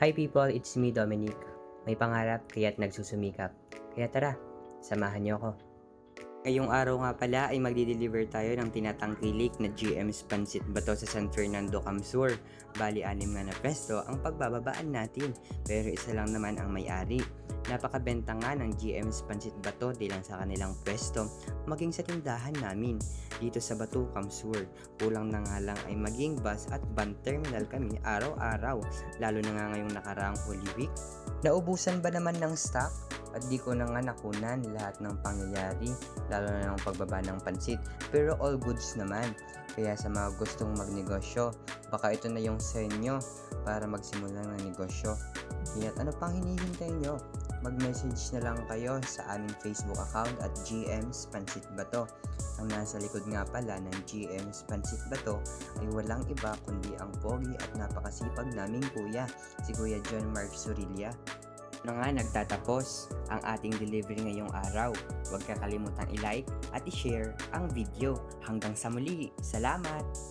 Hi people, it's me Dominic. May pangarap kaya't nagsusumikap. Kaya tara, samahan niyo ako. Ngayong araw nga pala ay magdi-deliver tayo ng tinatangkilik na GM's Pansit Bato sa San Fernando, Camsur. Bali, anim nga na pesto ang pagbababaan natin. Pero isa lang naman ang may-ari. Napakabenta nga ng GM's Pansit Bato di lang sa kanilang pwesto, maging sa tindahan namin dito sa Batu, Camsur. Kulang na nga lang ay maging bus at van terminal kami araw-araw, lalo na nga ngayong nakaraang Holy Week. Naubusan ba naman ng stock? At di ko na nga nakunan lahat ng pangyayari, lalo na ng pagbaba ng pansit. Pero all goods naman. Kaya sa mga gustong magnegosyo, baka ito na yung sa inyo para magsimula ng negosyo. Kaya ano pang hinihintay nyo? Mag-message na lang kayo sa aming Facebook account at GM's Pansit Bato. Ang nasa likod nga pala ng GM's Pansit Bato ay walang iba kundi ang pogi at napakasipag naming kuya, si Kuya John Mark Surilla. Na nga nagtatapos ang ating delivery ngayong araw. Huwag kakalimutang i-like at i-share ang video. Hanggang sa muli. Salamat!